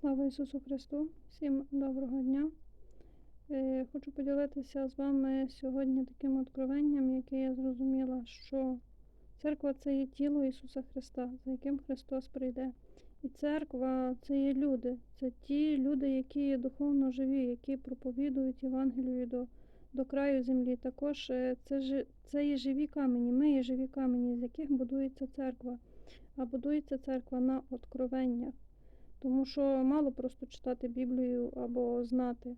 Слава Ісусу Христу! Всім доброго дня! Е, Хочу поділитися з вами сьогодні таким откровенням, яке я зрозуміла, що церква це є тіло Ісуса Христа, за яким Христос прийде. І церква це є люди, це ті люди, які є духовно живі, які проповідують Євангелію до, до краю землі. Також е, це, це є живі камені, ми є живі камені, з яких будується церква. А будується церква на откровеннях. Тому що мало просто читати Біблію або знати,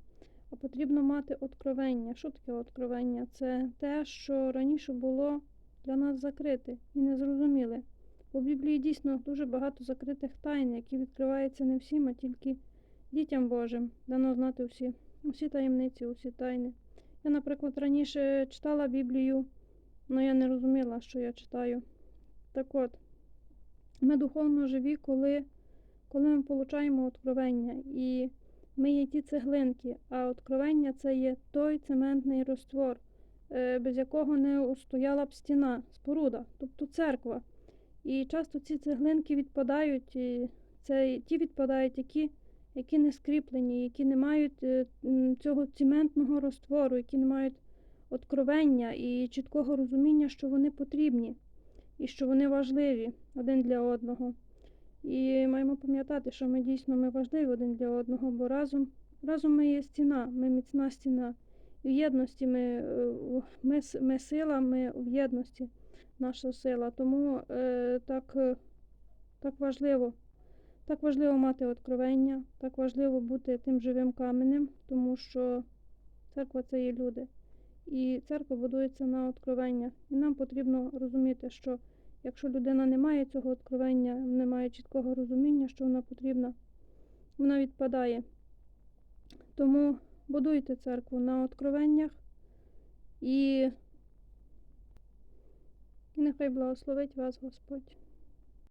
а потрібно мати откровення. Що таке откровення? Це те, що раніше було для нас закрите і незрозуміле. У Біблії дійсно дуже багато закритих тайн, які відкриваються не всім, а тільки дітям Божим. Дано знати всі, усі таємниці, усі тайни. Я, наприклад, раніше читала Біблію, але я не розуміла, що я читаю. Так от, ми духовно живі, коли коли ми получаємо откровення, і ми є ті цеглинки, а откровення це є той цементний розтвор, е, без якого не устояла б стіна, споруда, тобто церква. І часто ці цеглинки відпадають, і це ті відпадають, які, які не скріплені, які не мають е, цього цементного розтвору, які не мають откровення і чіткого розуміння, що вони потрібні і що вони важливі один для одного. І маємо пам'ятати, що ми дійсно ми важливі один для одного, бо разом, разом ми є стіна, ми міцна стіна. І в єдності ми, е, ми, ми сила, ми в єдності наша сила. Тому е, так, е, так важливо. Так важливо мати откровення, так важливо бути тим живим каменем, тому що церква це є люди. І церква будується на откровення. І нам потрібно розуміти, що Якщо людина не має цього откровення, не має чіткого розуміння, що вона потрібна, вона відпадає. Тому будуйте церкву на откровеннях і, і нехай благословить вас Господь.